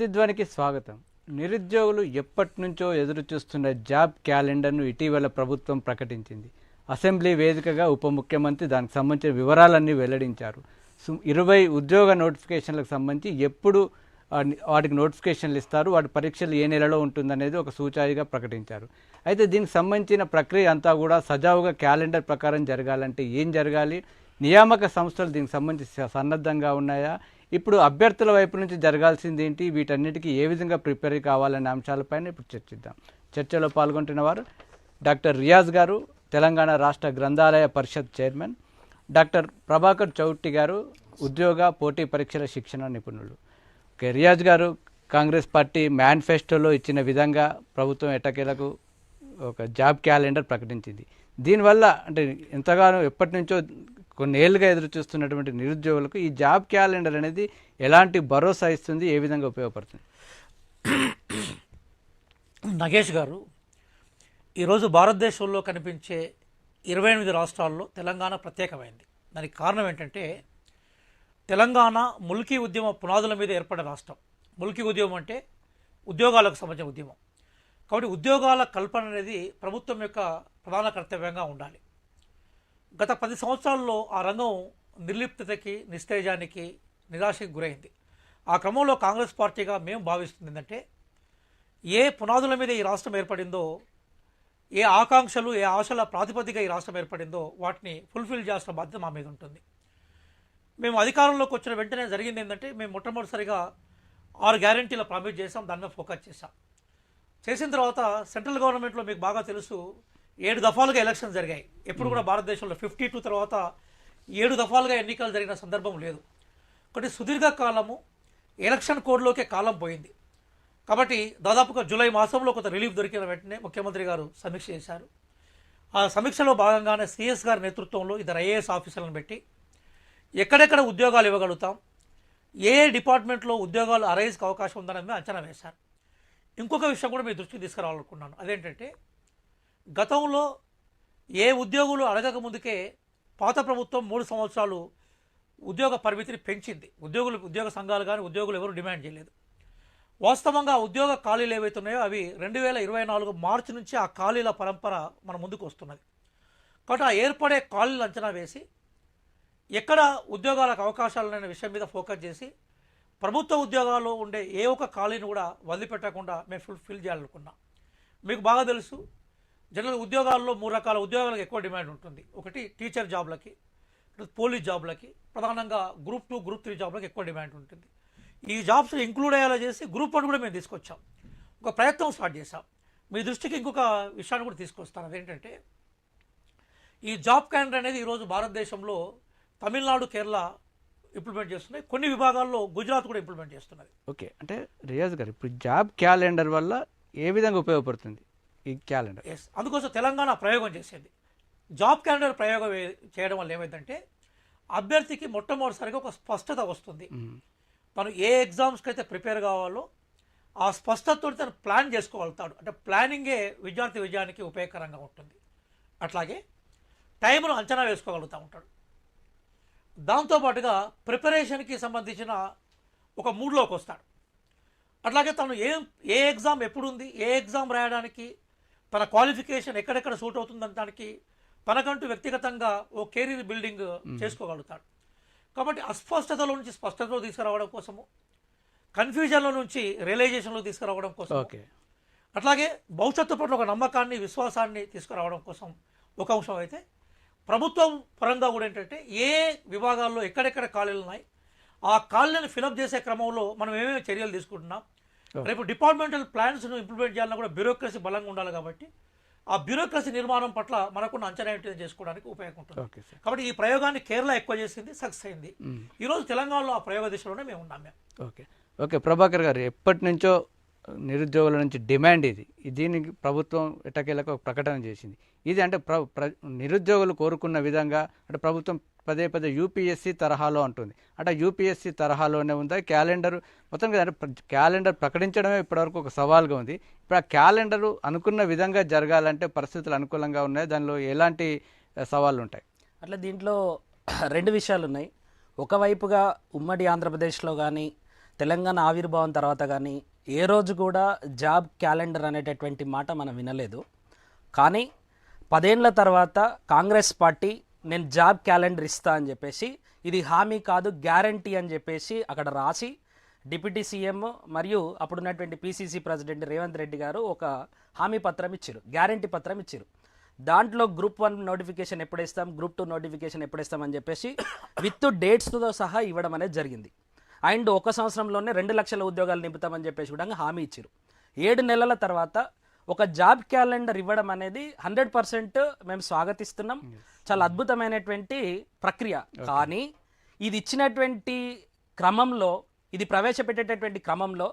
ప్రతిధ్వనికి స్వాగతం. నిరుద్యోగులు ఎప్పటి నుంచో ఎదురు చూస్తున్న జాబ్ క్యాలెండర్ను ఇటీవల ప్రభుత్వం ప్రకటించింది. అసెంబ్లీ వేదికగా ఉప ముఖ్యమంత్రి దానికి సంబంధించిన వివరాలన్నీ వెల్లడించారు. ఇరవై ఉద్యోగ నోటిఫికేషన్లకు సంబంధించి ఎప్పుడు వాటికి నోటిఫికేషన్లు ఇస్తారు వాటి పరీక్షలు ఏ నెలలో ఉంటుందనేది ఒక సూచాయిగా ప్రకటించారు. అయితే దీనికి సంబంధించిన ప్రక్రియ అంతా కూడా సజావుగా క్యాలెండర్ ప్రకారం జరగాలంటే ఏం జరగాలి? నియామక సంస్థలు దీనికి సంబంధించి సన్నద్ధంగా ఉన్నాయా? ఇప్పుడు అభ్యర్థుల వైపు నుంచి జరగాల్సింది ఏంటి? వీటన్నిటికీ ఏ విధంగా ప్రిపేర్ కావాలనే అంశాలపైన ఇప్పుడు చర్చిద్దాం. చర్చలో పాల్గొంటున్న వారు డాక్టర్ రియాజ్ గారు తెలంగాణ రాష్ట్ర గ్రంథాలయ పరిషత్ చైర్మన్ డాక్టర్ ప్రభాకర్ చౌట్టి గారు ఉద్యోగ పోటీ పరీక్షల శిక్షణ నిపుణులు. ఓకే రియాజ్ గారు కాంగ్రెస్ పార్టీ మేనిఫెస్టోలో ఇచ్చిన విధంగా ప్రభుత్వం ఎట్టకేలకు ఒక జాబ్ క్యాలెండర్ ప్రకటించింది. దీనివల్ల అంటే ఎంతగానో ఎప్పటి నుంచో కొన్ని ఏళ్ళుగా ఎదురు చూస్తున్నటువంటి నిరుద్యోగులకు ఈ జాబ్ క్యాలెండర్ అనేది ఎలాంటి భరోసా ఇస్తుంది? ఏ విధంగా ఉపయోగపడుతుంది? నగేష్ గారు ఈరోజు భారతదేశంలో కనిపించే ఇరవై ఎనిమిది రాష్ట్రాల్లో తెలంగాణ ప్రత్యేకమైంది. దానికి కారణం ఏంటంటే తెలంగాణ ముల్కీ ఉద్యమ పునాదుల మీద ఏర్పడిన రాష్ట్రం. ముల్కీ ఉద్యమం అంటే ఉద్యోగాలకు సంబంధించిన ఉద్యమం. కాబట్టి ఉద్యోగాల కల్పన అనేది ప్రభుత్వం యొక్క ప్రధాన కర్తవ్యంగా ఉండాలి. గత పది సంవత్సరాల్లో ఆ రంగం నిర్లిప్తతకి నిస్తేజానికి నిరాశకి గురైంది. ఆ క్రమంలో కాంగ్రెస్ పార్టీగా మేము భావిస్తుంది ఏంటంటే ఏ పునాదుల మీద ఈ రాష్ట్రం ఏర్పడిందో ఏ ఆకాంక్షలు ఏ ఆశల ప్రాతిపదిక ఈ రాష్ట్రం ఏర్పడిందో వాటిని ఫుల్ఫిల్ చేయాల్సిన బాధ్యత మా మీద ఉంటుంది. మేము అధికారంలోకి వచ్చిన వెంటనే జరిగింది ఏంటంటే మేము మొట్టమొదటిసారిగా ఆరు గ్యారంటీల ప్రామిట్ చేసాం దాని మీద ఫోకస్ చేసాం చేసిన తర్వాత సెంట్రల్ గవర్నమెంట్లో మీకు బాగా తెలుసు ఏడు దఫాలుగా ఎలక్షన్స్ జరిగాయి. ఎప్పుడు కూడా భారతదేశంలో ఫిఫ్టీ టూ తర్వాత ఏడు దఫాలుగా ఎన్నికలు జరిగిన సందర్భం లేదు. కాబట్టి సుదీర్ఘ కాలము ఎలక్షన్ కోడ్లోకే కాలం పోయింది. కాబట్టి దాదాపుగా జూలై మాసంలో కొంత రిలీఫ్ దొరికిన వెంటనే ముఖ్యమంత్రి గారు సమీక్ష చేశారు. ఆ సమీక్షలో భాగంగానే సిఎస్ గారి నేతృత్వంలో ఇద్దరు ఐఏఎస్ ఆఫీసర్లను పెట్టి ఎక్కడెక్కడ ఉద్యోగాలు ఇవ్వగలుగుతాం ఏ డిపార్ట్మెంట్లో ఉద్యోగాలు అరైజ్కి అవకాశం ఉందనే అంచనా వేశారు. ఇంకొక విషయం కూడా మీ దృష్టికి తీసుకురావాలనుకున్నాను. అదేంటంటే గతంలో ఏ ఉద్యోగులు అడగక ముందుకే పాత ప్రభుత్వం మూడు సంవత్సరాలు ఉద్యోగ పరిమితిని పెంచింది. ఉద్యోగులు ఉద్యోగ సంఘాలు కానీ ఉద్యోగులు ఎవరు డిమాండ్ చేయలేదు. వాస్తవంగా ఉద్యోగ ఖాళీలు ఏవైతే ఉన్నాయో అవి రెండు వేల ఇరవై నాలుగు మార్చి నుంచి ఆ ఖాళీల పరంపర మన ముందుకు వస్తున్నది. కాబట్టి ఆ ఏర్పడే ఖాళీలు అంచనా వేసి ఎక్కడ ఉద్యోగాలకు అవకాశాలు అనే విషయం మీద ఫోకస్ చేసి ప్రభుత్వ ఉద్యోగాల్లో ఉండే ఏ ఒక్క ఖాళీని కూడా వదిలిపెట్టకుండా మేము ఫుల్ ఫిల్ చేయాలనుకున్నాం. మీకు బాగా తెలుసు జనరల్ ఉద్యోగాల్లో మూడు రకాల ఉద్యోగాలకు ఎక్కువ డిమాండ్ ఉంటుంది. ఒకటి టీచర్ జాబ్లకి పోలీస్ జాబ్లకి ప్రధానంగా గ్రూప్ టూ గ్రూప్ త్రీ జాబ్లకి ఎక్కువ డిమాండ్ ఉంటుంది. ఈ జాబ్స్ ఇంక్లూడ్ అయ్యేలా చేసి గ్రూప్ వన్ కూడా మేము తీసుకొచ్చాం. ఒక ప్రయత్నం స్టార్ట్ చేశాం. మీ దృష్టికి ఇంకొక విషయాన్ని కూడా తీసుకొస్తాను. అదేంటంటే ఈ జాబ్ క్యాలెండర్ అనేది ఈరోజు భారతదేశంలో తమిళనాడు కేరళ ఇంప్లిమెంట్ చేస్తున్నాయి. కొన్ని విభాగాల్లో గుజరాత్ కూడా ఇంప్లిమెంట్ చేస్తున్నది. ఓకే. అంటే రియాజ్ గారు ఇప్పుడు జాబ్ క్యాలెండర్ వల్ల ఏ విధంగా ఉపయోగపడుతుంది? ఈ క్యాలెండర్. ఎస్ అందుకోసం తెలంగాణ ప్రయోగం చేసేది. జాబ్ క్యాలెండర్ ప్రయోగం చేయడం వల్ల ఏమైందంటే అభ్యర్థికి మొట్టమొదటిసారిగా ఒక స్పష్టత వస్తుంది. తను ఏ ఎగ్జామ్స్కి అయితే ప్రిపేర్ కావాలో ఆ స్పష్టతతో తను ప్లాన్ చేసుకోగలుగుతాడు. అంటే ప్లానింగే విద్యార్థి విజయానికి ఉపయోగకరంగా ఉంటుంది. అట్లాగే టైంను అంచనా వేసుకోగలుగుతూ ఉంటాడు. దాంతోపాటుగా ప్రిపరేషన్కి సంబంధించిన ఒక మూడ్లోకి వస్తాడు అట్లాగే తను ఏం ఏ ఎగ్జామ్ ఎప్పుడు ఉంది ఏ ఎగ్జామ్ రాయడానికి తన క్వాలిఫికేషన్ ఎక్కడెక్కడ సూట్ అవుతుందని దానికి తనకంటూ వ్యక్తిగతంగా ఓ కెరీర్ బిల్డింగ్ చేసుకోగలుగుతాడు. కాబట్టి అస్పష్టతలో నుంచి స్పష్టతలో తీసుకురావడం కోసము కన్ఫ్యూజన్లో నుంచి రియలైజేషన్లో తీసుకురావడం కోసం ఓకే. అట్లాగే భవిష్యత్తు పట్ల ఒక నమ్మకాన్ని విశ్వాసాన్ని తీసుకురావడం కోసం ఒక అంశం అయితే ప్రభుత్వం పరంగా కూడా ఏంటంటే ఏ విభాగాల్లో ఎక్కడెక్కడ ఖాళీలు ఉన్నాయి ఆ ఖాళీలను ఫిలప్ చేసే క్రమంలో మనం ఏమేమి చర్యలు తీసుకుంటున్నాం రేపు డిపార్ట్మెంటల్ ప్లాన్స్ను ఇంప్లిమెంట్ చేయాలన్నా కూడా బ్యూరోక్రసీ బలంగా ఉండాలి కాబట్టి ఆ బ్యూరోక్రసీ నిర్మాణం పట్ల మనకున్న అంచనా ఏంటి చేసుకోవడానికి ఉపయోగం ఉంటుంది ఓకే సార్ కాబట్టి ఈ ప్రయోగాన్ని కేరళ ఎక్కువ చేసింది సక్సెస్ అయింది. ఈరోజు తెలంగాణలో ఆ ప్రయోగ దిశలోనే మేము ఉన్నాం మేము. ఓకే ఓకే ప్రభాకర్ గారు ఎప్పటి నుంచో నిరుద్యోగుల నుంచి డిమాండ్ ఇది. దీనికి ప్రభుత్వం ఎట్టకేలకు ఒక ప్రకటన చేసింది. ఇది అంటే ప్ర ప్ర నిరుద్యోగులు కోరుకున్న విధంగా అంటే ప్రభుత్వం పదే పదే యూపీఎస్సీ తరహాలో అంటుంది. అంటే యూపీఎస్సీ తరహాలోనే ఉందా? క్యాలెండర్ మొత్తం కదా అంటే క్యాలెండర్ ప్రకటించడమే ఇప్పటివరకు ఒక సవాల్గా ఉంది. ఇప్పుడు ఆ క్యాలెండర్ అనుకున్న విధంగా జరగాలంటే పరిస్థితులు అనుకూలంగా ఉన్నాయి. దానిలో ఎలాంటి సవాళ్ళు ఉంటాయి అట్లా దీంట్లో రెండు విషయాలు ఉన్నాయి ఒకవైపుగా ఉమ్మడి ఆంధ్రప్రదేశ్లో కానీ తెలంగాణ ఆవిర్భావం తర్వాత కానీ ఏ రోజు కూడా జాబ్ క్యాలెండర్ అనేటటువంటి మాట మనం వినలేదు. కానీ పదేండ్ల తర్వాత కాంగ్రెస్ పార్టీ నేను జాబ్ క్యాలెండర్ ఇస్తా అని చెప్పేసి ఇది హామీ కాదు గ్యారంటీ అని చెప్పేసి అక్కడ రాసి డిప్యూటీ సీఎం మరియు అప్పుడున్నటువంటి పిసిసి ప్రెసిడెంట్ రేవంత్ రెడ్డి గారు ఒక హామీ పత్రం ఇచ్చారు గ్యారంటీ పత్రం ఇచ్చారు దాంట్లో గ్రూప్ వన్ నోటిఫికేషన్ ఎప్పుడు ఇస్తాం గ్రూప్ టూ నోటిఫికేషన్ ఎప్పుడెస్తాం అని చెప్పేసి విత్ డేట్స్తో సహా ఇవ్వడం అనేది జరిగింది. అండ్ ఒక సంవత్సరంలోనే రెండు లక్షల ఉద్యోగాలు నింపుతామని చెప్పేసి కూడా హామీ ఇచ్చారు. ఏడు నెలల తర్వాత ఒక జాబ్ క్యాలెండర్ ఇవ్వడం అనేది హండ్రెడ్ పర్సెంట్ మేము స్వాగతిస్తున్నాం. చాలా అద్భుతమైనటువంటి ప్రక్రియ. కానీ ఇది ఇచ్చినటువంటి క్రమంలో ఇది ప్రవేశపెట్టేటటువంటి క్రమంలో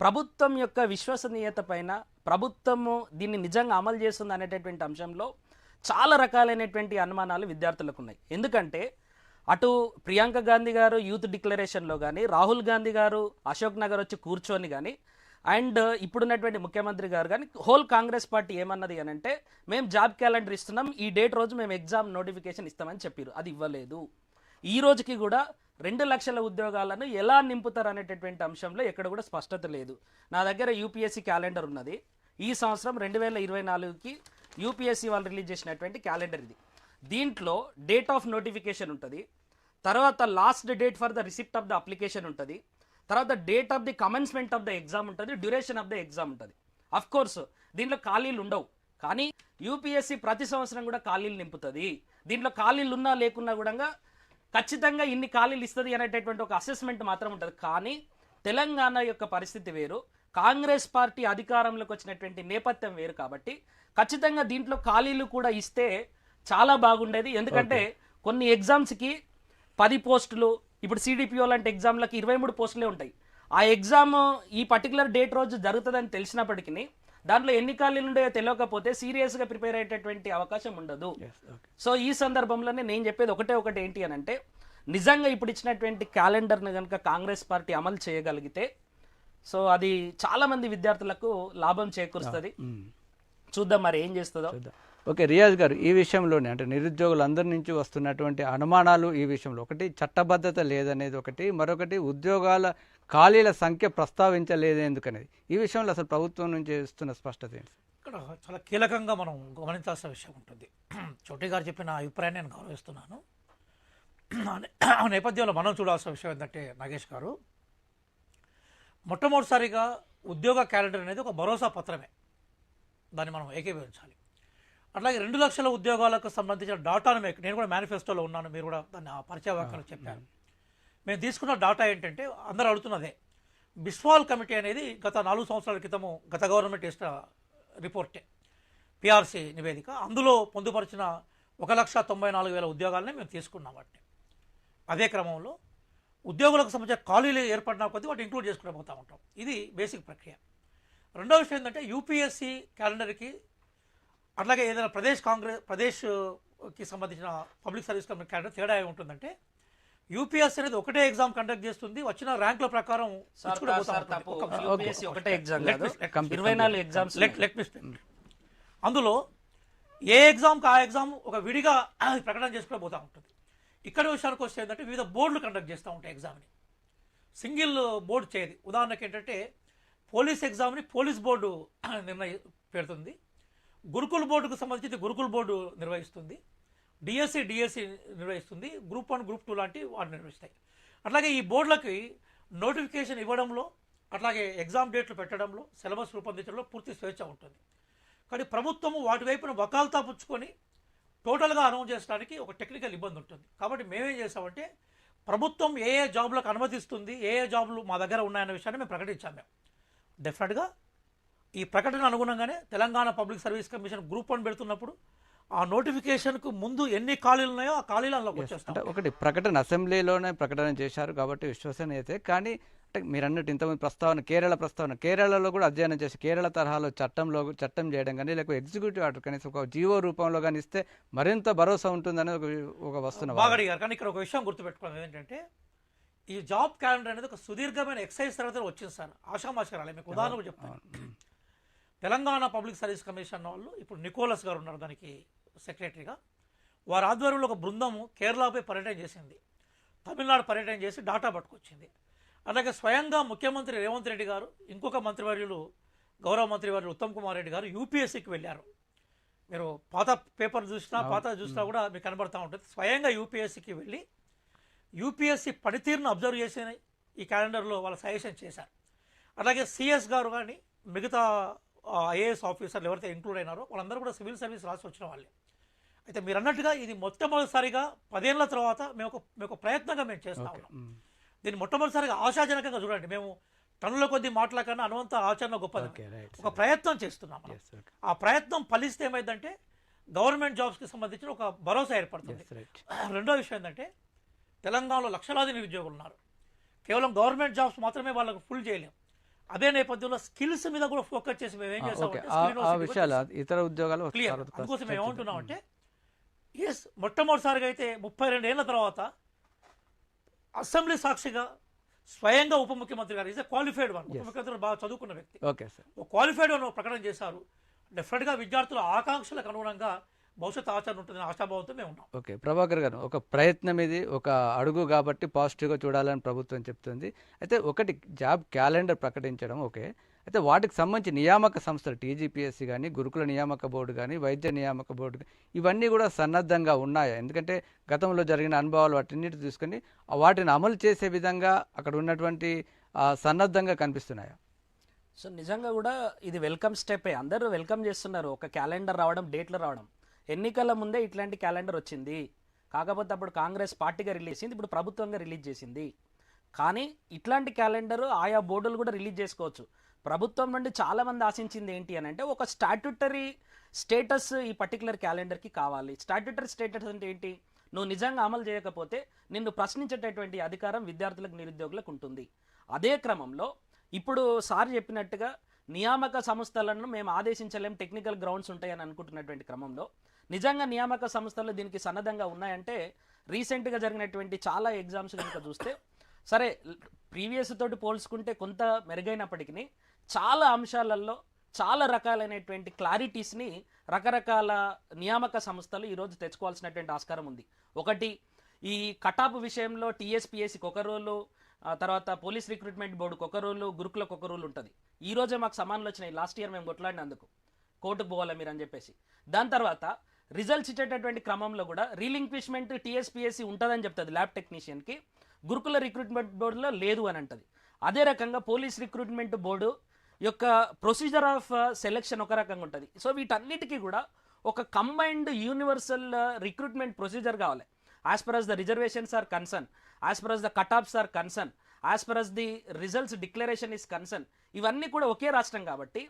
ప్రభుత్వం యొక్క విశ్వసనీయత పైన ప్రభుత్వము దీన్ని నిజంగా అమలు చేస్తుంది అనేటటువంటి అంశంలో చాలా రకాలైనటువంటి అనుమానాలు విద్యార్థులకు ఉన్నాయి. ఎందుకంటే అటు ప్రియాంక గాంధీ గారు యూత్ డిక్లరేషన్లో కానీ రాహుల్ గాంధీ గారు అశోక్ నగర్ వచ్చి కూర్చొని కానీ అండ్ ఇప్పుడున్నటువంటి ముఖ్యమంత్రి గారు కానీ హోల్ కాంగ్రెస్ పార్టీ ఏమన్నది అని అంటే మేము జాబ్ క్యాలెండర్ ఇస్తున్నాం ఈ డేట్ రోజు మేము ఎగ్జామ్ నోటిఫికేషన్ ఇస్తామని చెప్పారు. అది ఇవ్వలేదు. ఈ రోజుకి కూడా రెండు లక్షల ఉద్యోగాలను ఎలా నింపుతారు అనేటటువంటి అంశంలో ఎక్కడ కూడా స్పష్టత లేదు. నా దగ్గర యూపీఎస్సీ క్యాలెండర్ ఉన్నది. ఈ సంవత్సరం రెండు వేల ఇరవై నాలుగుకి యూపీఎస్సీ వాళ్ళు రిలీజ్ చేసినటువంటి క్యాలెండర్ ఇది. దీంట్లో డేట్ ఆఫ్ నోటిఫికేషన్ ఉంటుంది. తర్వాత last date for the receipt of the application ఉంటుంది. తర్వాత date of the commencement of the exam ఉంటుంది డ్యూరేషన్ ఆఫ్ ద ఎగ్జామ్ ఉంటుంది. అఫ్ కోర్స్ దీంట్లో ఖాళీలు ఉండవు. కానీ యూపీఎస్సీ ప్రతి సంవత్సరం కూడా ఖాళీలు నింపుతుంది. దీంట్లో ఖాళీలు ఉన్నా లేకున్నా కూడా ఖచ్చితంగా ఇన్ని ఖాళీలు ఇస్తుంది అనేటటువంటి ఒక అసెస్మెంట్ మాత్రం ఉంటుంది. కానీ తెలంగాణ యొక్క పరిస్థితి వేరు. కాంగ్రెస్ పార్టీ అధికారంలోకి వచ్చినటువంటి నేపథ్యం వేరు కాబట్టి ఖచ్చితంగా దీంట్లో ఖాళీలు కూడా ఇస్తే చాలా బాగుండేది. ఎందుకంటే కొన్ని ఎగ్జామ్స్కి పది పోస్టులు ఇప్పుడు సిడిపిఓ లాంటి ఎగ్జామ్లకి ఇరవై మూడు పోస్టులే ఉంటాయి. ఆ ఎగ్జామ్ ఈ పర్టికులర్ డేట్ రోజు జరుగుతుందని తెలిసినప్పటికీ దాంట్లో ఎన్ని ఖాళీలు ఉండేవో తెలియకపోతే సీరియస్గా ప్రిపేర్ అయ్యేటటువంటి అవకాశం ఉండదు. సో ఈ సందర్భంలోనే నేను చెప్పేది ఒకటే ఒకటి ఏంటి అని అంటే నిజంగా ఇప్పుడు ఇచ్చినటువంటి క్యాలెండర్ని కనుక కాంగ్రెస్ పార్టీ అమలు చేయగలిగితే సో అది చాలా మంది విద్యార్థులకు లాభం చేకూరుస్తుంది. చూద్దాం మరి ఏం చేస్తుందో. ఓకే రియాజ్ గారు ఈ విషయంలోనే అంటే నిరుద్యోగులందరి నుంచి వస్తున్నటువంటి అనుమానాలు ఈ విషయంలో. ఒకటి చట్టబద్ధత లేదనేది ఒకటి మరొకటి ఉద్యోగాల ఖాళీల సంఖ్య ప్రస్తావించలేదు ఎందుకనేది. ఈ విషయంలో అసలు ప్రభుత్వం నుంచి ఇస్తున్న స్పష్టత ఏంటి? ఇక్కడ చాలా కీలకంగా మనం గమనించాల్సిన విషయం ఉంటుంది. చోటి గారు చెప్పిన అభిప్రాయాన్ని నేను గౌరవిస్తున్నాను. ఆ నేపథ్యంలో మనం చూడాల్సిన విషయం ఏంటంటే నాగేష్ గారు మొట్టమొదటిసారిగా ఉద్యోగ క్యాలెండర్ అనేది ఒక భరోసా పత్రమే. దాన్ని మనం ఏకీభవించాలి. అట్లాగే రెండు లక్షల ఉద్యోగాలకు సంబంధించిన డాటాను మీకు నేను కూడా మేనిఫెస్టోలో ఉన్నాను మీరు కూడా దాన్ని ఆ పరిచయ వాక్యాలు చెప్పారు. మేము తీసుకున్న డాటా ఏంటంటే అందరూ అడుగుతున్నదే బిస్వాల్ కమిటీ అనేది గత నాలుగు సంవత్సరాల క్రితము గత గవర్నమెంట్ ఇచ్చిన రిపోర్టే పిఆర్సీ నివేదిక. అందులో పొందుపరిచిన ఒక లక్ష తొంభై నాలుగు వేల ఉద్యోగాలని మేము తీసుకున్నాం వాటిని. అదే క్రమంలో ఉద్యోగులకు సంబంధించిన ఖాళీలు ఏర్పడిన కొద్దీ వాటిని ఇంక్లూడ్ చేసుకుంటూ పోతూ ఉంటాం. ఇది బేసిక్ ప్రక్రియ. రెండో విషయం ఏంటంటే యూపీఎస్సీ క్యాలెండర్కి అట్లాగే ఏదైనా ప్రదేశ్ కాంగ్రెస్ ప్రదేశ్కి సంబంధించిన పబ్లిక్ సర్వీస్ కమిషన్ క్యాలెండర్ తేడా ఉంటుందంటే యూపీఎస్సీ అనేది ఒకటే ఎగ్జామ్ కండక్ట్ చేస్తుంది వచ్చిన ర్యాంకుల ప్రకారం ఒకటే ఎగ్జామ్ ఇరవై నాలుగు ఎగ్జామ్స్ లెట్ అందులో ఏ ఎగ్జామ్కి ఆ ఎగ్జామ్ ఒక విడిగా ప్రకటన చేసుకుని పోతూ ఉంటుంది. ఇక్కడ విషయానికి వస్తే ఏంటంటే వివిధ బోర్డులు కండక్ట్ చేస్తూ ఉంటాయి ఎగ్జామ్ని. సింగిల్ బోర్డు చేయదు. ఉదాహరణకి ఏంటంటే పోలీస్ ఎగ్జామ్ని పోలీస్ బోర్డు నిర్ణయి పెడుతుంది. గురుకుల బోర్డుకు సంబంధించి గురుకుల బోర్డు నిర్వహిస్తుంది. డిఎస్సి డిఎస్సి నిర్వహిస్తుంది. గ్రూప్ వన్ గ్రూప్ టూ లాంటి వాటిని నిర్వహిస్తాయి. అట్లాగే ఈ బోర్డులకి నోటిఫికేషన్ ఇవ్వడంలో అట్లాగే ఎగ్జామ్ డేట్లు పెట్టడంలో సిలబస్ రూపొందించడంలో పూర్తి స్వేచ్ఛ ఉంటుంది. కానీ ప్రభుత్వము వాటి వైపున వకాల్తా పుచ్చుకొని టోటల్గా అనౌన్స్ చేసడానికి ఒక టెక్నికల్ ఇబ్బంది ఉంటుంది. కాబట్టి మేమేం చేసామంటే ప్రభుత్వం ఏ ఏ జాబులకు అనుమతిస్తుంది ఏ ఏ జాబులు మా దగ్గర ఉన్నాయన్న విషయాన్ని మేము ప్రకటించాం మేము. డెఫినెట్గా ఈ ప్రకటన అనుగుణంగానే Telangana public service commission group one పెడుతున్నప్పుడు ఆ నోటిఫికేషన్కు ముందు ఎన్ని ఖాళీలు ఉన్నాయో ఆ ఖాళీలు అందులోకి వచ్చేస్తాం. అంటే ఒకటి ప్రకటన అసెంబ్లీలోనే ప్రకటన చేశారు కాబట్టి విశ్వసనీయతే. కానీ అంటే మీరు అన్నట్టు ఇంతకుముందు ప్రస్తావన కేరళ ప్రస్తావన కేరళలో కూడా అధ్యయనం చేసి కేరళ తరహాలో చట్టంలో చట్టం చేయడం కానీ లేకపోతే ఎగ్జిక్యూటివ్ ఆర్డర్ కనీసం ఒక జీవో రూపంలో కానీ ఇస్తే మరింత భరోసా ఉంటుందని ఒక ఒక వస్తున్న బాగా. అడిగారు. కానీ ఇక్కడ ఒక విషయం గుర్తుపెట్టుకోవాలి. ఏంటంటే ఈ జాబ్ క్యాలెండర్ అనేది ఒక సుదీర్ఘమైన ఎక్సైజ్ తర్వాత వచ్చింది సార్. ఆషామాషి రాలే. మీకు ఉదాహరణకు చెప్తాను. తెలంగాణ పబ్లిక్ సర్వీస్ కమిషన్ వాళ్ళు ఇప్పుడు నికోలస్ గారు ఉన్నారు దానికి సెక్రటరీగా. వారి ఆధ్వర్యంలో ఒక బృందము కేరళపై పర్యటన చేసింది. తమిళనాడు పర్యటన చేసి డాటా పట్టుకొచ్చింది. అలాగే స్వయంగా ముఖ్యమంత్రి రేవంత్ రెడ్డి గారు ఇంకొక మంత్రివర్యులు గౌరవ మంత్రివర్యులు ఉత్తమ్ కుమార్ రెడ్డి గారు యూపీఎస్సీకి వెళ్ళారు. మీరు పాత పేపర్ చూసినా పాత చూసినా కూడా మీకు కనబడతా ఉంటుంది. స్వయంగా యూపీఎస్సీకి వెళ్ళి యూపీఎస్సీ పనితీరును అబ్జర్వ్ చేసి ఈ క్యాలెండర్లో వాళ్ళ సజెషన్ చేశారు. అలాగే సిఎస్ గారు కానీ మిగతా ఐఏఎస్ ఆఫీసర్లు ఎవరైతే ఇంక్లూడ్ అయినారో వాళ్ళందరూ కూడా సివిల్ సర్వీస్ రాసి వచ్చిన వాళ్ళే. అయితే మీరు అన్నట్టుగా ఇది మొట్టమొదటిసారిగా పదేళ్ళ తర్వాత మేము ఒక మేము ఒక ప్రయత్నంగా మేము చేస్తా ఉన్నాం. దీన్ని మొట్టమొదటిసారిగా ఆశాజనకంగా చూడండి. మేము టన్నుల కొద్ది మాటల కన్నా అనువంత ఆచరణ గొప్పది. ఒక ప్రయత్నం చేస్తున్నాం ఆ ప్రయత్నం ఫలిస్తే ఏమైందంటే గవర్నమెంట్ జాబ్స్కి సంబంధించిన ఒక భరోసా ఏర్పడుతుంది. రెండో విషయం ఏంటంటే తెలంగాణలో లక్షలాది నిరుద్యోగులు ఉన్నారు. కేవలం గవర్నమెంట్ జాబ్స్ మాత్రమే వాళ్ళకు ఫుల్ చేయలేం. అదే నేపథ్యంలో స్కిల్స్ మీద కూడా ఫోకస్ చేసి మేము ఏం విషయాలు ఇతర ఉద్యోగాలు క్లియర్ అందుకోసం మేము చర్చిద్దాం. ఏమంటున్నామంటే ఎస్ మొట్టమొదటిసారిగా అయితే ముప్పై రెండు ఏళ్ళ తర్వాత అసెంబ్లీ సాక్షిగా స్వయంగా ఉప ముఖ్యమంత్రి గారు ఇస్ క్వాలిఫైడ్ వన్ ఉప ముఖ్యమంత్రి బాగా చదువుకున్న వ్యక్తి. ఓకే సార్ క్వాలిఫైడ్ ఒక ప్రకటన చేశారు. డెఫినెట్గా విద్యార్థుల ఆకాంక్షలకు అనుగుణంగా భవిష్యత్ ఆచరణ ఉంటుందని ఆశాభావంతో మేము ఉన్నాం. ఓకే ప్రభాకర్ గారు ఒక ప్రయత్నం ఇది ఒక అడుగు కాబట్టి పాజిటివ్గా చూడాలని ప్రభుత్వం చెప్తుంది. అయితే ఒకటి జాబ్ క్యాలెండర్ ప్రకటించడం ఓకే. అయితే వాటికి సంబంధించి నియామక సంస్థలు టీజీపీఎస్సీ కానీ గురుకుల నియామక బోర్డు కానీ వైద్య నియామక బోర్డు ఇవన్నీ కూడా సన్నద్ధంగా ఉన్నాయా? ఎందుకంటే గతంలో జరిగిన అనుభవాలు వాటిన్నిటి తీసుకొని ఆ వాటిని అమలు చేసే విధంగా అక్కడ ఉన్నటువంటి సన్నద్ధంగా కనిపిస్తున్నాయా? సో నిజంగా కూడా ఇది వెల్కమ్ స్టెప్ అందరూ వెల్కమ్ చేస్తున్నారు. ఒక క్యాలెండర్ రావడం డేట్లు రావడం. ఎన్నికల ముందే ఇట్లాంటి క్యాలెండర్ వచ్చింది. కాకపోతే అప్పుడు కాంగ్రెస్ పార్టీగా రిలీజ్ చేసింది ఇప్పుడు ప్రభుత్వంగా రిలీజ్ చేసింది. కానీ ఇట్లాంటి క్యాలెండర్ ఆయా బోర్డులు కూడా రిలీజ్ చేసుకోవచ్చు. ప్రభుత్వం నుండి చాలా మంది ఆశించింది ఏంటి అని అంటే ఒక స్టాట్యుటరీ స్టేటస్ ఈ పర్టికులర్ క్యాలెండర్కి కావాలి. స్టాట్యుటరీ స్టేటస్ అంటే ఏంటి? నువ్వు నిజంగా అమలు చేయకపోతే నిన్ను ప్రశ్నించేటటువంటి అధికారం విద్యార్థులకు నిరుద్యోగులకు ఉంటుంది. అదే క్రమంలో ఇప్పుడు సార్ చెప్పినట్టుగా నియామక సంస్థలను మేము ఆదేశించలేం టెక్నికల్ గ్రౌండ్స్ ఉంటాయని అనుకుంటున్నటువంటి క్రమంలో నిజంగా నియామక సంస్థలు దీనికి సన్నద్ధంగా ఉన్నాయంటే రీసెంట్గా జరిగినటువంటి చాలా ఎగ్జామ్స్ కనుక చూస్తే సరే ప్రీవియస్ తోటి పోల్చుకుంటే కొంత మెరుగైనప్పటికీ చాలా అంశాలలో చాలా రకాలైనటువంటి క్లారిటీస్ని రకరకాల నియామక సంస్థలు ఈరోజు తెచ్చుకోవాల్సినటువంటి ఆస్కారం ఉంది. ఒకటి ఈ కటాప్ విషయంలో టీఎస్పీఎస్సికి ఒక రోలు తర్వాత పోలీస్ రిక్రూట్మెంట్ బోర్డుకి ఒక రోలు గురుకులకు ఒక రోలు ఉంటుంది. ఈ రోజే మాకు సమాన్లు వచ్చినాయి లాస్ట్ ఇయర్ మేము కొట్లాడినందుకు. కోర్టుకు పోవాలా మీరు అని చెప్పేసి. దాని తర్వాత రిజల్ట్స్ ఇచ్చేటటువంటి క్రమంలో కూడా రీలింక్విష్మెంట్ టీఎస్పీఎస్సీ ఉంటుందని చెప్తుంది ల్యాబ్ టెక్నీషియన్కి. గురుకుల రిక్రూట్మెంట్ బోర్డులో లేదు అని అంటది. అదే రకంగా పోలీస్ రిక్రూట్మెంట్ బోర్డు యొక్క ప్రొసీజర్ ఆఫ్ సెలెక్షన్ ఒక రకంగా ఉంటుంది. సో వీటన్నిటికీ కూడా ఒక కంబైన్డ్ యూనివర్సల్ రిక్రూట్మెంట్ ప్రొసీజర్ కావాలి. As per as the reservations are concern as per as the cutoffs are concern as per as the results declaration is concern ఇవన్నీ కూడా ఒకే రాష్ట్రం కాబట్టి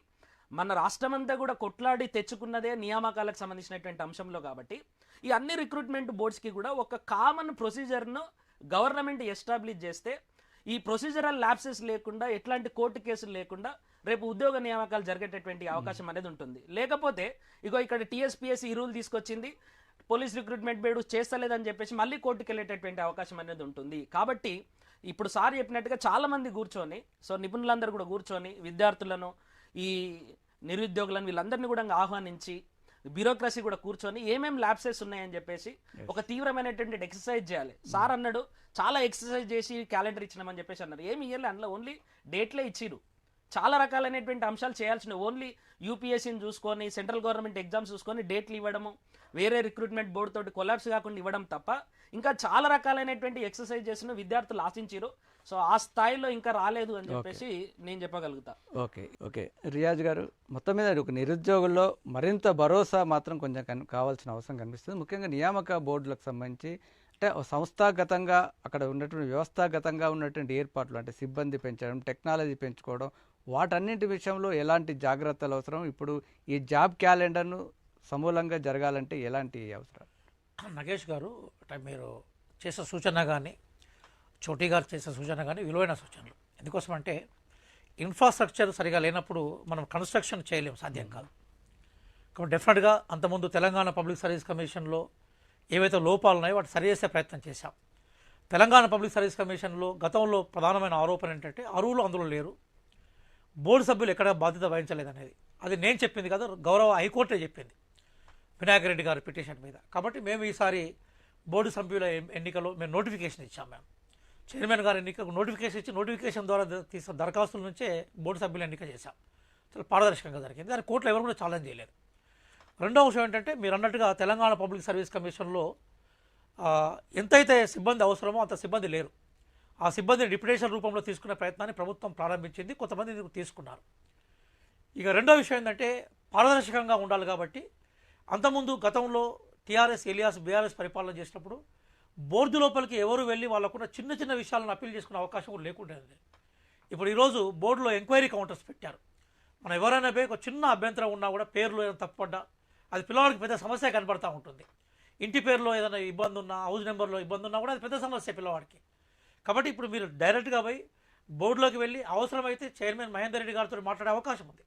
మన రాష్ట్రం అంతా కూడా కొట్లాడి తెచ్చుకున్నదే నియామకాలకు సంబంధించినటువంటి అంశంలో కాబట్టి ఈ అన్ని రిక్రూట్మెంట్ బోర్డ్స్కి కూడా ఒక కామన్ ప్రొసీజర్ను గవర్నమెంట్ ఎస్టాబ్లిష్ చేస్తే ఈ ప్రొసీజరల్ ల్యాప్సెస్ లేకుండా ఎట్లాంటి కోర్టు కేసులు లేకుండా రేపు ఉద్యోగ నియామకాలు జరిగేటటువంటి అవకాశం అనేది ఉంటుంది. లేకపోతే ఇగో ఇక్కడ టీఎస్పీఎస్ ఈ రూల్ తీసుకొచ్చింది పోలీస్ రిక్రూట్మెంట్ బేడు చేస్తలేదని చెప్పేసి మళ్ళీ కోర్టుకు వెళ్ళేటటువంటి అవకాశం అనేది ఉంటుంది. కాబట్టి ఇప్పుడు సార్ చెప్పినట్టుగా చాలా మంది కూర్చొని సో నిపుణులందరూ కూడా కూర్చొని విద్యార్థులను ఈ నిరుద్యోగులను వీళ్ళందరినీ కూడా ఆహ్వానించి బ్యూరోక్రసీ కూడా కూర్చొని ఏమేం ల్యాబ్సెస్ ఉన్నాయని చెప్పేసి ఒక తీవ్రమైనటువంటి ఎక్సర్సైజ్ చేయాలి. సార్ అన్నాడు చాలా ఎక్సర్సైజ్ చేసి క్యాలెండర్ ఇచ్చినామని చెప్పేసి అన్నారు. ఏమి ఇవ్వాలి అందులో? ఓన్లీ డేట్లే ఇచ్చిరు చాలా రకాలైనటువంటి అంశాలు చేయాల్సిన ఓన్లీ యూపీఎస్సీని చూసుకొని సెంట్రల్ గవర్నమెంట్ ఎగ్జామ్స్ చూసుకొని డేట్లు ఇవ్వడము వేరే రిక్రూట్మెంట్ బోర్డు తోటి కొలాబ్స్ కాకుండా ఇవ్వడం తప్ప ఇంకా చాలా రకాలైనటువంటి ఎక్సర్సైజ్ చేసిన విద్యార్థులు ఆశించారు సో ఆ స్థాయిలో ఇంకా రాలేదు అని చెప్పేసి నేను చెప్పగలుగుతా. ఓకే ఓకే రియాజ్ గారు మొత్తం మీద ఒక నిరుద్యోగుల్లో మరింత భరోసా మాత్రం కొంచెం కావాల్సిన అవసరం కనిపిస్తుంది. ముఖ్యంగా నియామక బోర్డులకు సంబంధించి అంటే సంస్థాగతంగా అక్కడ ఉన్నటువంటి వ్యవస్థాగతంగా ఉన్నటువంటి ఏర్పాట్లు అంటే సిబ్బంది పెంచడం టెక్నాలజీ పెంచుకోవడం వాటన్నింటి విషయంలో ఎలాంటి జాగ్రత్తలు అవసరం? ఇప్పుడు ఈ జాబ్ క్యాలెండర్ను సమూలంగా జరగాలంటే ఎలాంటి అవసరం నగేష్ గారు అంటే మీరు చేసే సూచన కానీ చోటీ గారు చేసే సూచన కానీ విలువైన సూచనలు. ఎందుకోసమంటే ఇన్ఫ్రాస్ట్రక్చర్ సరిగా లేనప్పుడు మనం కన్స్ట్రక్షన్ చేయలేము సాధ్యం కాదు. కాబట్టి డెఫినెట్గా అంతకుముందు తెలంగాణ పబ్లిక్ సర్వీస్ కమిషన్లో ఏవైతే లోపాలు ఉన్నాయో వాటి సరిచేసే ప్రయత్నం చేశాం. తెలంగాణ పబ్లిక్ సర్వీస్ కమిషన్లో గతంలో ప్రధానమైన ఆరోపణ ఏంటంటే అరువులు అందులో లేరు. బోర్డు సభ్యులు ఎక్కడ బాధ్యత వహించలేదనేది. అది నేను చెప్పింది కదా గౌరవ హైకోర్టే చెప్పింది వినాయక్ రెడ్డి గారి పిటిషన్ మీద. కాబట్టి మేము ఈసారి బోర్డు సభ్యుల ఎన్నికలో మేము నోటిఫికేషన్ ఇచ్చాం మేము చైర్మన్ గారి ఎన్నికకు నోటిఫికేషన్ ఇచ్చి నోటిఫికేషన్ ద్వారా తీసిన దరఖాస్తుల నుంచే బోర్డు సభ్యులు ఎన్నిక చేశాం. చాలా పారదర్శకంగా జరిగింది. దాని కోర్టులో ఎవరు కూడా ఛాలెంజ్ చేయలేదు. రెండో విషయం ఏంటంటే మీరు అన్నట్టుగా తెలంగాణ పబ్లిక్ సర్వీస్ కమిషన్లో ఎంతైతే సిబ్బంది అవసరమో అంత సిబ్బంది లేరు. ఆ సిబ్బందిని డిప్యుటేషన్ రూపంలో తీసుకునే ప్రయత్నాన్ని ప్రభుత్వం ప్రారంభించింది కొంతమంది తీసుకున్నారు. ఇక రెండో విషయం ఏంటంటే పారదర్శకంగా ఉండాలి కాబట్టి అంతకుముందు గతంలో టీఆర్ఎస్ ఎలియాస్ బీఆర్ఎస్ పరిపాలన చేసినప్పుడు బోర్డు లోపలికి ఎవరు వెళ్ళి వాళ్ళకున్న చిన్న చిన్న విషయాలను అప్పీల్ చేసుకునే అవకాశం కూడా లేకుండేది ఇప్పుడు ఈరోజు బోర్డులో ఎంక్వైరీ కౌంటర్స్ పెట్టారు. మనం ఎవరైనా పోయి ఒక చిన్న అభ్యంతరం ఉన్నా కూడా పేర్లు ఏదైనా తప్పపడ్డా అది పిల్లవాడికి పెద్ద సమస్య కనబడతా ఉంటుంది. ఇంటి పేరులో ఏదైనా ఇబ్బంది ఉన్నా హౌస్ నెంబర్లో ఇబ్బంది ఉన్నా కూడా అది పెద్ద సమస్య పిల్లవాడికి. కాబట్టి ఇప్పుడు మీరు డైరెక్ట్గా పోయి బోర్డులోకి వెళ్ళి అవసరమైతే చైర్మన్ మహేందర్ రెడ్డి గారితో మాట్లాడే అవకాశం ఉంది.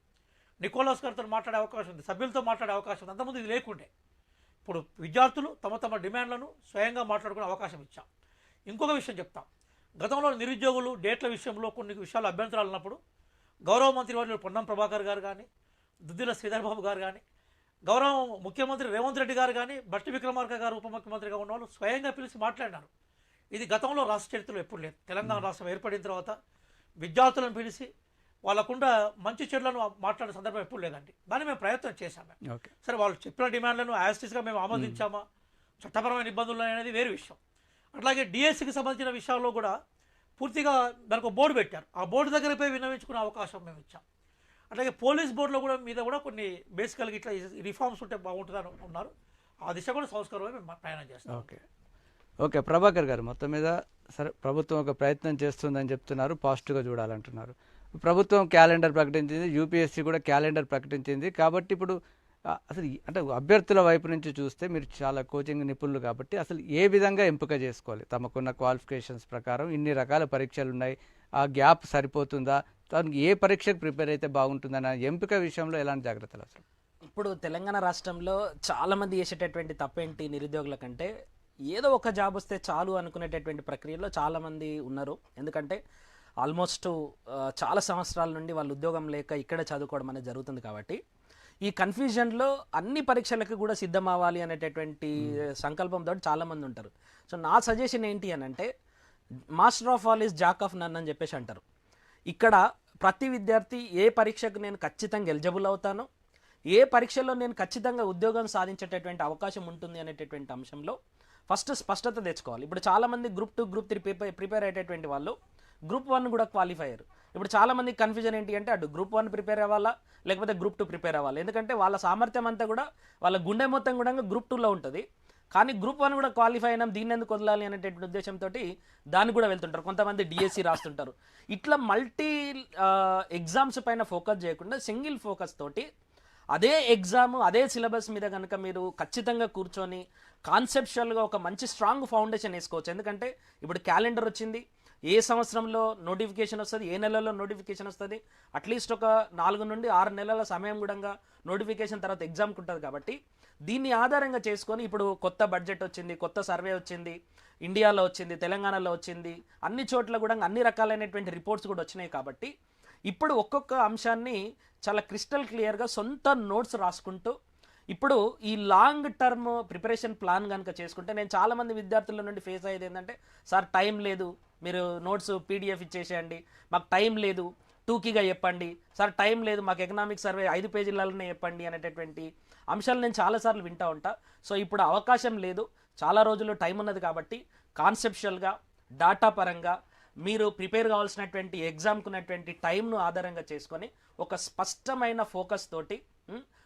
నికోలాస్ గారితో మాట్లాడే అవకాశం ఉంది. సభ్యులతో మాట్లాడే అవకాశం ఉంది. అంతకుముందు ఇది లేకుండే. ఇప్పుడు విద్యార్థులు తమ తమ డిమాండ్లను స్వయంగా మాట్లాడుకునే అవకాశం ఇచ్చాం. ఇంకొక విషయం చెప్తాం. గతంలో నిరుద్యోగులు డేట్ల విషయంలో కొన్ని విషయాలు అభ్యంతరాలు ఉన్నప్పుడు గౌరవ మంత్రి వారి పొన్నం ప్రభాకర్ గారు కానీ దుద్దిల శ్రీధర్ బాబు గారు కానీ గౌరవ ముఖ్యమంత్రి రేవంత్ రెడ్డి గారు కానీ బట్టి విక్రమార్క గారు ఉప ముఖ్యమంత్రిగా ఉన్న వాళ్ళు స్వయంగా పిలిచి మాట్లాడినారు. ఇది గతంలో రాష్ట్ర చరిత్రలో ఎప్పుడు లేదు. తెలంగాణ రాష్ట్రం ఏర్పడిన తర్వాత విద్యార్థులను పిలిచి వాళ్ళకుండా మంచి చెడులను మాట్లాడే సందర్భం ఎప్పుడు లేదండి. దాన్ని మేము ప్రయత్నం చేశాం మేము. ఓకే. సరే వాళ్ళు చెప్పిన డిమాండ్లను యాస్టిస్గా మేము ఆమోదించామా? చట్టపరమైన ఇబ్బందులు అనేది వేరే విషయం. అట్లాగే డిఎస్సికి సంబంధించిన విషయాల్లో కూడా పూర్తిగా దానికి ఒక బోర్డు పెట్టారు. ఆ బోర్డు దగ్గర పోయి విన్నవించుకునే అవకాశం మేము ఇచ్చాం. అట్లాగే పోలీస్ బోర్డులో కూడా మీద కూడా కొన్ని బేసికల్గా ఇట్లా రిఫార్మ్స్ ఉంటే బాగుంటుందని ఉన్నారు. ఆ దిశ కూడా సంస్కారమే మేము ప్రయాణం చేస్తాం. ఓకే. ఓకే ప్రభాకర్ గారు మొత్తం మీద సరే ప్రభుత్వం ఒక ప్రయత్నం చేస్తుందని చెప్తున్నారు పాజిటివ్గా చూడాలంటున్నారు. ప్రభుత్వం క్యాలెండర్ ప్రకటించింది యూపీఎస్సీ కూడా క్యాలెండర్ ప్రకటించింది కాబట్టి ఇప్పుడు అసలు అంటే అభ్యర్థుల వైపు నుంచి చూస్తే మీరు చాలా కోచింగ్ నిపుణులు కాబట్టి అసలు ఏ విధంగా ఎంపిక చేసుకోవాలి? తమకున్న క్వాలిఫికేషన్స్ ప్రకారం ఇన్ని రకాల పరీక్షలు ఉన్నాయి ఆ గ్యాప్ సరిపోతుందా? తనకి ఏ పరీక్షకు ప్రిపేర్ అయితే బాగుంటుందన్న ఎంపిక విషయంలో ఎలాంటి జాగ్రత్తలు అవసరం? ఇప్పుడు తెలంగాణ రాష్ట్రంలో చాలామంది చేసేటటువంటి తప్పేంటి నిరుద్యోగుల కంటే? ఏదో ఒక జాబ్ వస్తే చాలు అనుకునేటటువంటి ప్రక్రియలో చాలా మంది ఉన్నారు. ఎందుకంటే ఆల్మోస్ట్ చాలా సంవత్సరాల నుండి వాళ్ళు ఉద్యోగం లేక ఇక్కడే చదువుకోవడం అనేది జరుగుతుంది కాబట్టి. ఈ కన్ఫ్యూజన్లో అన్ని పరీక్షలకు కూడా సిద్ధం అవ్వాలి అనేటటువంటి సంకల్పంతో చాలా మంది ఉంటారు. సో నా సజెషన్ ఏంటి అని అంటే master of all is jack of none అని చెప్పేసి అంటారు. ఇక్కడ ప్రతి విద్యార్థి ఏ పరీక్షకు నేను ఖచ్చితంగా ఎలిజిబుల్ అవుతాను ఏ పరీక్షలో నేను ఖచ్చితంగా ఉద్యోగం సాధించేటటువంటి అవకాశం ఉంటుంది అనేటటువంటి అంశంలో ఫస్ట్ స్పష్టత తెచ్చుకోవాలి. ఇప్పుడు చాలామంది group two group three prepare prepare అయ్యేటటువంటి వాళ్ళు గ్రూప్ వన్ కూడా క్వాలిఫై అయ్యారు ఇప్పుడు చాలామంది కన్ఫ్యూజన్ ఏంటి అంటే అటు గ్రూప్ వన్ ప్రిపేర్ అవ్వాలా? లేకపోతే గ్రూప్ టూ ప్రిపేర్ అవ్వాలి? ఎందుకంటే వాళ్ళ సామర్థ్యం అంతా కూడా వాళ్ళ గుండె మొత్తం కూడా గ్రూప్ టూలో ఉంటుంది. కానీ గ్రూప్ వన్ కూడా క్వాలిఫై అయినాం దీన్ని ఎందుకు వదలాలి అనేటటువంటి ఉద్దేశంతో దాన్ని కూడా వెళ్తుంటారు. కొంతమంది డిఎస్సి రాస్తుంటారు. ఇట్లా మల్టీ ఎగ్జామ్స్ పైన ఫోకస్ చేయకుండా సింగిల్ ఫోకస్ తోటి అదే ఎగ్జామ్ అదే సిలబస్ మీద కనుక మీరు ఖచ్చితంగా కూర్చొని కాన్సెప్షువల్గా ఒక మంచి స్ట్రాంగ్ ఫౌండేషన్ వేసుకోవచ్చు. ఎందుకంటే ఇప్పుడు క్యాలెండర్ వచ్చింది ఏ సంవత్సరంలో నోటిఫికేషన్ వస్తుంది ఏ నెలలో నోటిఫికేషన్ వస్తుంది అట్లీస్ట్ ఒక నాలుగు నుండి ఆరు నెలల సమయం కూడా నోటిఫికేషన్ తర్వాత ఎగ్జామ్కి ఉంటుంది కాబట్టి దీన్ని ఆధారంగా చేసుకొని ఇప్పుడు కొత్త బడ్జెట్ వచ్చింది కొత్త సర్వే వచ్చింది ఇండియాలో వచ్చింది తెలంగాణలో వచ్చింది అన్ని చోట్ల కూడా అన్ని రకాలైనటువంటి రిపోర్ట్స్ కూడా వచ్చినాయి కాబట్టి ఇప్పుడు ఒక్కొక్క అంశాన్ని చాలా క్రిస్టల్ క్లియర్గా సొంత నోట్స్ రాసుకుంటూ ఇప్పుడు ఈ లాంగ్ టర్మ్ ప్రిపరేషన్ ప్లాన్ కనుక చేసుకుంటే నేను చాలామంది విద్యార్థుల నుండి ఫేస్ అయ్యేది ఏంటంటే సార్ టైం లేదు. మీరు నోట్స్ పీడిఎఫ్ ఇచ్చేసేయండి. మాకు టైం లేదు. టూకీగా చెప్పండి. సార్ టైం లేదు. మాకు ఎకనామిక్ సర్వే ఐదు పేజీలలోనే చెప్పండి అనేటటువంటి అంశాలు నేను చాలాసార్లు వింటా ఉంటా. సో ఇప్పుడు అవకాశం లేదు. చాలా రోజులు టైం ఉన్నది కాబట్టి కాన్సెప్షువల్గా డాటా పరంగా మీరు ప్రిపేర్ కావాల్సినటువంటి ఎగ్జామ్కున్నటువంటి టైంను ఆధారంగా చేసుకొని ఒక స్పష్టమైన ఫోకస్ తోటి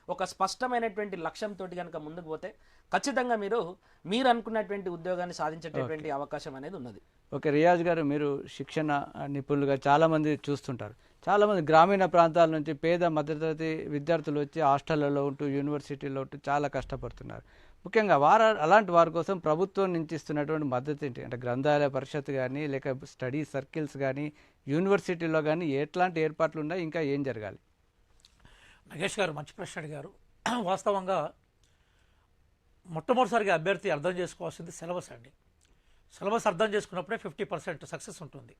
ఒక స్పష్టమైనటువంటి లక్ష్యంతో కనుక ముందుకు పోతే ఖచ్చితంగా మీరు మీరు అనుకున్నటువంటి ఉద్యోగాన్ని సాధించేటటువంటి అవకాశం అనేది ఉన్నది. ఓకే రియాజ్ గారు మీరు శిక్షణ నిపుణులుగా చాలామంది చూస్తుంటారు. చాలామంది గ్రామీణ ప్రాంతాల నుంచి పేద మధ్యతరగతి విద్యార్థులు వచ్చి హాస్టళ్ళలో ఉంటూ యూనివర్సిటీలో ఉంటూ చాలా కష్టపడుతున్నారు. ముఖ్యంగా వారు అలాంటి వారి కోసం ప్రభుత్వం నుంచి ఇస్తున్నటువంటి మద్దతు ఏంటి? అంటే గ్రంథాలయ పరిషత్ కానీ లేక స్టడీ సర్కిల్స్ కానీ యూనివర్సిటీలో కానీ ఎట్లాంటి ఏర్పాట్లు ఉన్నాయి ఇంకా ఏం జరగాలి? నగేష్ గారు మంచి ప్రశ్న అడిగారు. వాస్తవంగా మొట్టమొదటిసారిగా అభ్యర్థి అర్థం చేసుకోవాల్సింది సిలబస్ అండి. సిలబస్ అర్థం చేసుకున్నప్పుడే ఫిఫ్టీ పర్సెంట్ సక్సెస్ ఉంటుంది.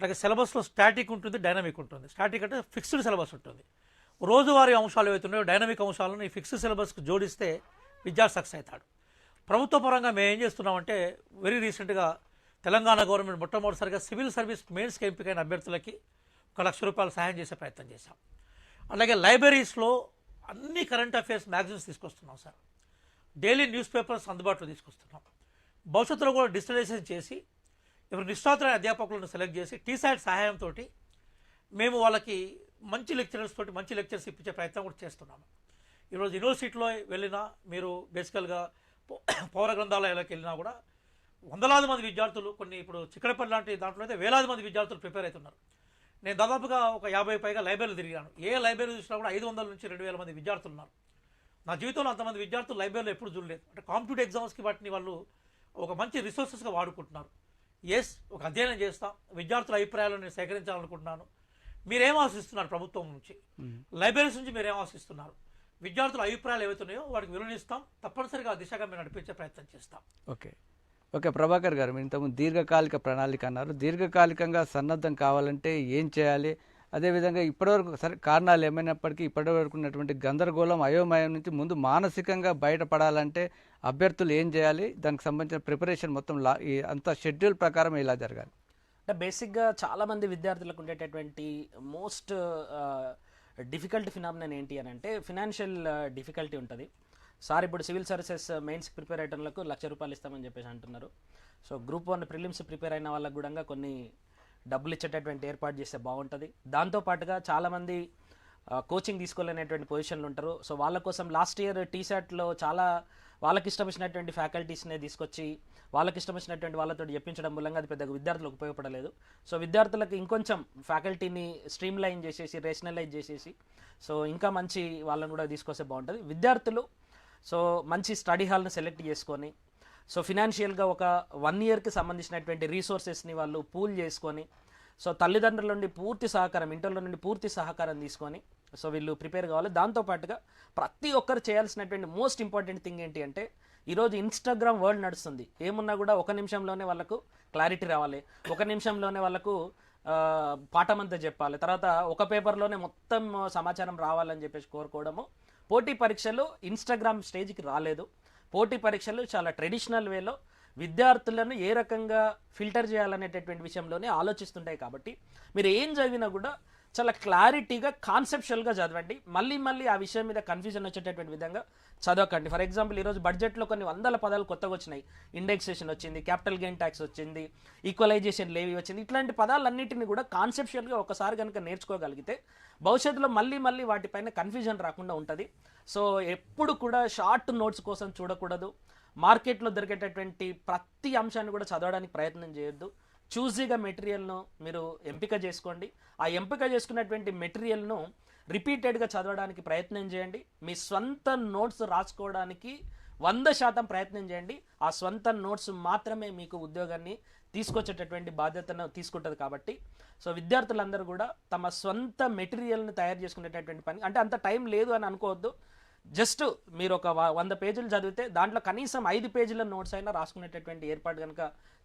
అలాగే సిలబస్లో స్టాటిక్ ఉంటుంది డైనమిక్ ఉంటుంది. స్టాటిక్ అంటే ఫిక్స్డ్ సిలబస్ ఉంటుంది. రోజువారీ అంశాలు ఏవైతున్నాయో డైనమిక్ అంశాలను ఈ ఫిక్స్డ్ సిలబస్కి జోడిస్తే విద్యార్థి సక్సెస్ అవుతాడు. ప్రభుత్వ పరంగా మేము ఏం చేస్తున్నామంటే వెరీ రీసెంట్గా తెలంగాణ గవర్నమెంట్ మొట్టమొదటిసారిగా సివిల్ సర్వీస్ మెయిన్స్కి ఎంపికైన అభ్యర్థులకి ఒక లక్ష రూపాయలు సహాయం చేసే ప్రయత్నం చేశాం. అలాగే లైబ్రరీస్లో అన్ని కరెంట్ అఫైర్స్ మ్యాగజైన్స్ తీసుకొస్తున్నాం సార్. డైలీ న్యూస్ పేపర్స్ అందుబాటులో తీసుకొస్తున్నాం. భవిష్యత్తులో కూడా డిజిటలైజేషన్ చేసి ఇప్పుడు నిష్ణాతులైన అధ్యాపకులను సెలెక్ట్ చేసి టీసాట్ సహాయంతో మేము వాళ్ళకి మంచి లెక్చరర్స్ తోటి మంచి లెక్చర్స్ ఇప్పించే ప్రయత్నం కూడా చేస్తున్నాము ఈరోజు యూనివర్సిటీలో వెళ్ళినా మీరు బేసికల్గా పౌర గ్రంథాలయాలకు వెళ్ళినా కూడా వందలాది మంది విద్యార్థులు కొన్ని ఇప్పుడు చిక్కడపల్లి లాంటి దాంట్లో అయితే వేలాది మంది విద్యార్థులు ప్రిపేర్ అవుతున్నారు. నేను దాదాపుగా ఒక యాభై పైగా లైబ్రరీలు తిరిగాను. ఏ లైబ్రరీ చూసినా కూడా ఐదు వందల నుంచి రెండు వేల మంది విద్యార్థులు ఉన్నారు. నా జీవితంలో అంతమంది విద్యార్థులు లైబ్రరీలో ఎప్పుడు చూడలేదు. అంటే కాంపిటేటివ్ ఎగ్జామ్స్కి వాటిని వాళ్ళు ఒక మంచి రిసోర్సెస్గా వాడుకుంటున్నారు. ఎస్ ఒక అధ్యయనం చేస్తాం విద్యార్థుల అభిప్రాయాలను నేను సేకరించాలనుకుంటున్నాను. మీరేం ఆశిస్తున్నారు ప్రభుత్వం నుంచి? లైబ్రరీస్ నుంచి మీరేం ఆశిస్తున్నారు? విద్యార్థుల అభిప్రాయాలు ఏవైతున్నాయో వాటికి విలువనిస్తాం తప్పనిసరిగా ఆ దిశగా మేము నడిపించే ప్రయత్నం చేస్తాం. ఓకే. ఓకే ప్రభాకర్ గారు మీరు ఇంతకుముందు దీర్ఘకాలిక ప్రణాళిక అన్నారు. దీర్ఘకాలికంగా సన్నద్ధం కావాలంటే ఏం చేయాలి? అదేవిధంగా ఇప్పటివరకు సరే కారణాలు ఏమైనప్పటికీ ఇప్పటివరకు ఉన్నటువంటి గందరగోళం అయోమయం నుంచి ముందు మానసికంగా బయటపడాలంటే అభ్యర్థులు ఏం చేయాలి? దానికి సంబంధించిన ప్రిపరేషన్ మొత్తం లా ఈ అంత షెడ్యూల్ ప్రకారం ఇలా జరగాలి? అంటే బేసిక్గా చాలామంది విద్యార్థులకు ఉండేటటువంటి మోస్ట్ డిఫికల్ట్ ఫినామినన్ ఏంటి అని అంటే ఫినాన్షియల్ డిఫికల్టీ ఉంటుంది. సార్ ఇప్పుడు సివిల్ సర్వీసెస్ మెయిన్స్ ప్రిపేర్ అయ్యేటోళ్ళకు లక్ష రూపాయలు ఇస్తామని చెప్పేసి అంటున్నారు. So group one prelims prepare అయిన వాళ్ళకు కూడా కొన్ని డబ్బులు ఇచ్చేటటువంటి ఏర్పాటు చేస్తే బాగుంటుంది. దాంతోపాటుగా చాలామంది కోచింగ్ తీసుకోలేనటువంటి పొజిషన్లు ఉంటారు. సో వాళ్ళ కోసం లాస్ట్ ఇయర్ టీషర్ట్లో చాలా వాళ్ళకి ఇష్టం వచ్చినటువంటి ఫ్యాకల్టీస్నే తీసుకొచ్చి వాళ్ళకి ఇష్టం వచ్చినటువంటి వాళ్ళతో చెప్పించడం మూలంగా అది పెద్దగా విద్యార్థులకు ఉపయోగపడలేదు. సో విద్యార్థులకు ఇంకొంచెం ఫ్యాకల్టీని స్ట్రీమ్ లైన్ చేసేసి రేషనలైజ్ చేసేసి సో ఇంకా మంచి వాళ్ళని కూడా తీసుకొస్తే బాగుంటుంది. విద్యార్థులు సో మంచి స్టడీ హాల్ని సెలెక్ట్ చేసుకొని సో ఫినాన్షియల్గా ఒక వన్ ఇయర్కి సంబంధించినటువంటి రీసోర్సెస్ని వాళ్ళు పూల్ చేసుకొని సో తల్లిదండ్రుల నుండి పూర్తి సహకారం ఇంటర్లో నుండి పూర్తి సహకారం తీసుకొని సో వీళ్ళు ప్రిపేర్ కావాలి. దాంతోపాటుగా ప్రతి ఒక్కరు చేయాల్సినటువంటి మోస్ట్ ఇంపార్టెంట్ థింగ్ ఏంటి అంటే ఈరోజు ఇన్స్టాగ్రామ్ వరల్డ్ నడుస్తుంది. ఏమున్నా కూడా ఒక నిమిషంలోనే వాళ్ళకు క్లారిటీ రావాలి. ఒక నిమిషంలోనే వాళ్ళకు పాఠం పాఠమంతా చెప్పాలి. తర్వాత ఒక పేపర్లోనే మొత్తం సమాచారం రావాలని చెప్పేసి కోరుకోవడము పోటీ పరీక్షలు ఇన్స్టాగ్రామ్ స్టేజ్కి రాలేదు. పోటీ పరీక్షలు చాలా ట్రెడిషనల్ వేలో విద్యార్థులను ఏ రకంగా ఫిల్టర్ చేయాలనేటటువంటి విషయంలోనే ఆలోచిస్తుంటాయి కాబట్టి మీరు ఏం చదివినా కూడా చాలా క్లారిటీగా కాన్సెప్షువల్గా చదవండి. మళ్ళీ మళ్ళీ ఆ విషయం మీద కన్ఫ్యూజన్ వచ్చేటటువంటి విధంగా చదవకండి. ఫర్ ఎగ్జాంపుల్ ఈరోజు బడ్జెట్లో కొన్ని వందల పదాలు కొత్తగా వచ్చినాయి. ఇండెక్సేషన్ వచ్చింది క్యాపిటల్ గెయిన్ ట్యాక్స్ వచ్చింది ఈక్వలైజేషన్ లేవి వచ్చింది. ఇట్లాంటి పదాలన్నింటినీ కూడా కాన్సెప్షువల్గా ఒకసారి కనుక నేర్చుకోగలిగితే భవిష్యత్తులో మళ్ళీ మళ్ళీ వాటిపైన కన్ఫ్యూజన్ రాకుండా ఉంటుంది. సో ఎప్పుడు కూడా షార్ట్ నోట్స్ కోసం చూడకూడదు. మార్కెట్లో దొరికేటటువంటి ప్రతి అంశాన్ని కూడా చదవడానికి ప్రయత్నం చేయొద్దు. చూజీగా మెటీరియల్ను మీరు ఎంపిక చేసుకోండి. ఆ ఎంపిక చేసుకున్నటువంటి మెటీరియల్ను రిపీటెడ్గా చదవడానికి ప్రయత్నం చేయండి. మీ స్వంత నోట్స్ రాసుకోవడానికి వంద శాతం ప్రయత్నం చేయండి. ఆ స్వంత నోట్స్ మాత్రమే మీకు ఉద్యోగాన్ని తీసుకొచ్చేటటువంటి బాధ్యతను తీసుకుంటుంది కాబట్టి. సో విద్యార్థులందరూ కూడా తమ స్వంత మెటీరియల్ని తయారు చేసుకునేటటువంటి పని అంటే అంత టైం లేదు అని అనుకోవద్దు. జస్ట్ మీరు ఒక వంద పేజీలు చదివితే దాంట్లో కనీసం ఐదు పేజీల నోట్స్ అయినా రాసుకునేటటువంటి ఏర్పాటు కనుక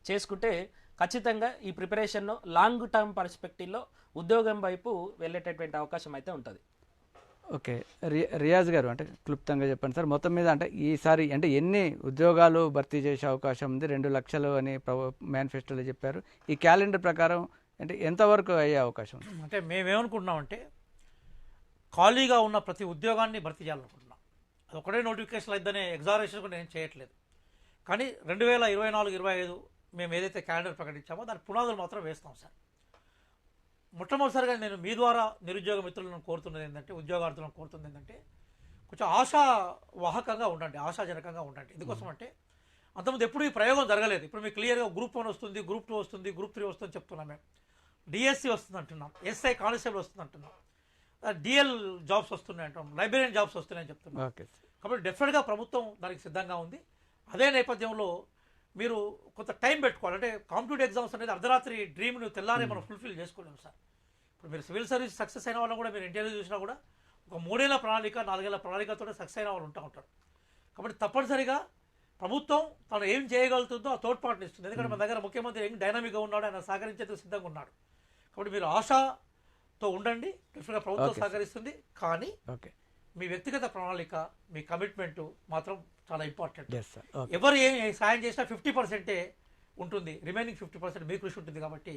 చేసుకుంటే ఖచ్చితంగా ఈ ప్రిపరేషన్ను లాంగ్ టర్మ్ పర్స్పెక్టివ్లో ఉద్యోగం వైపు వెళ్ళేటటువంటి అవకాశం అయితే ఉంటుంది. ఓకే. రియాజ్ గారు అంటే క్లుప్తంగా చెప్పండి సార్. మొత్తం మీద అంటే ఈసారి అంటే ఎన్ని ఉద్యోగాలు భర్తీ చేసే అవకాశం ఉంది? రెండు లక్షలు అని మేనిఫెస్టోలో చెప్పారు. ఈ క్యాలెండర్ ప్రకారం అంటే ఎంతవరకు అయ్యే అవకాశం ఉంది? అంటే మేమేమనుకుంటున్నామంటే ఖాళీగా ఉన్న ప్రతి ఉద్యోగాన్ని భర్తీ చేయాలనుకుంటున్నాం. అది ఒకటే నోటిఫికేషన్ అయిద్దనే ఎగ్జామినేషన్ కూడా నేను చేయట్లేదు. కానీ రెండు వేల ఇరవై నాలుగు ఇరవై ఐదు మేము ఏదైతే క్యాలెండర్ ప్రకటించామో దాని పునాదులు మాత్రం వేస్తాం సార్. మొట్టమొదటిసారిగా నేను మీ ద్వారా నిరుద్యోగ మిత్రులను కోరుతున్నది ఏంటంటే ఉద్యోగార్థులను కోరుతుంది ఏంటంటే కొంచెం ఆశావాహకంగా ఉండండి ఆశాజనకంగా ఉండండి. ఎందుకోసం అంటే అంతకుముందు ఎప్పుడు ఈ ప్రయోగం జరగలేదు. ఇప్పుడు మీకు క్లియర్గా గ్రూప్ వన్ వస్తుంది గ్రూప్ టూ వస్తుంది గ్రూప్ త్రీ వస్తుంది చెప్తున్నాం మేము. డిఎస్సి వస్తుంది అంటున్నాం ఎస్ఐ కానిస్టేబుల్ వస్తుంది అంటున్నాం. డిఎల్ జాబ్స్ వస్తున్నాయి అంటాం లైబ్రరీన్ జాబ్స్ వస్తున్నాయని చెప్తున్నాం. ఓకే. కాబట్టి డెఫినెట్గా ప్రభుత్వం దానికి సిద్ధంగా ఉంది. అదే నేపథ్యంలో మీరు కొంత టైం పెట్టుకోవాలి. అంటే కాంపిటేటివ్ ఎగ్జామ్స్ అనేది అర్ధరాత్రి డ్రీమ్ను తెల్లారే మనం ఫుల్ఫిల్ చేసుకోలేము సార్. ఇప్పుడు మీరు సివిల్ సర్వీస్ సక్సెస్ అయిన వాళ్ళని కూడా మీరు ఇంటర్వ్యూ చూసినా కూడా ఒక మూడేళ్ళ ప్రణాళిక నాలుగేళ్ళ ప్రణాళికతో సక్సెస్ అయిన వాళ్ళు ఉంటా ఉంటారు. కాబట్టి తప్పనిసరిగా ప్రభుత్వం తను ఏం చేయగలుగుతుందో ఆ తోడ్పాటుని ఇస్తుంది. ఎందుకంటే మన దగ్గర ముఖ్యమంత్రి ఏం డైనమిక్గా ఉన్నాడు. ఆయన సహకరించేందుకు సిద్ధంగా ఉన్నాడు. కాబట్టి మీరు ఆశతో ఉండండి. డెఫినెట్గా ప్రభుత్వం. సహకరిస్తుంది. కానీ ఓకే. మీ వ్యక్తిగత ప్రణాళిక మీ కమిట్మెంట్ మాత్రం చాలా ఇంపార్టెంట్ ఎవరు ఏం సాయం చేసినా ఫిఫ్టీ పర్సెంటే ఉంటుంది. రిమైనింగ్ ఫిఫ్టీ పర్సెంట్ మీ కృషి ఉంటుంది కాబట్టి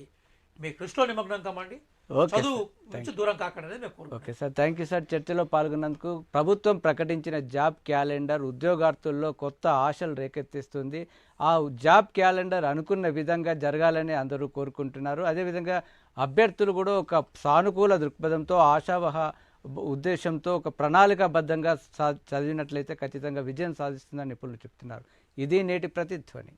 మీ కృషిలో నిమగ్నం కమ్మండి ఓకే చదువు నుంచి దూరం కాకండి మేము okay sir thank you sir చర్చలో పాల్గొన్నందుకు ప్రభుత్వం ప్రకటించిన జాబ్ క్యాలెండర్ ఉద్యోగార్థుల్లో కొత్త ఆశలు రేకెత్తిస్తుంది. ఆ జాబ్ క్యాలెండర్ అనుకున్న విధంగా జరగాలని అందరూ కోరుకుంటున్నారు. అదేవిధంగా అభ్యర్థులు కూడా ఒక సానుకూల దృక్పథంతో ఆశావహ ఉద్దేశంతో ఒక ప్రణాళికాబద్ధంగా సా చదివినట్లయితే ఖచ్చితంగా విజయం సాధిస్తుందని నిపుణులు చెప్తున్నారు. ఇది నేటి ప్రతిధ్వని.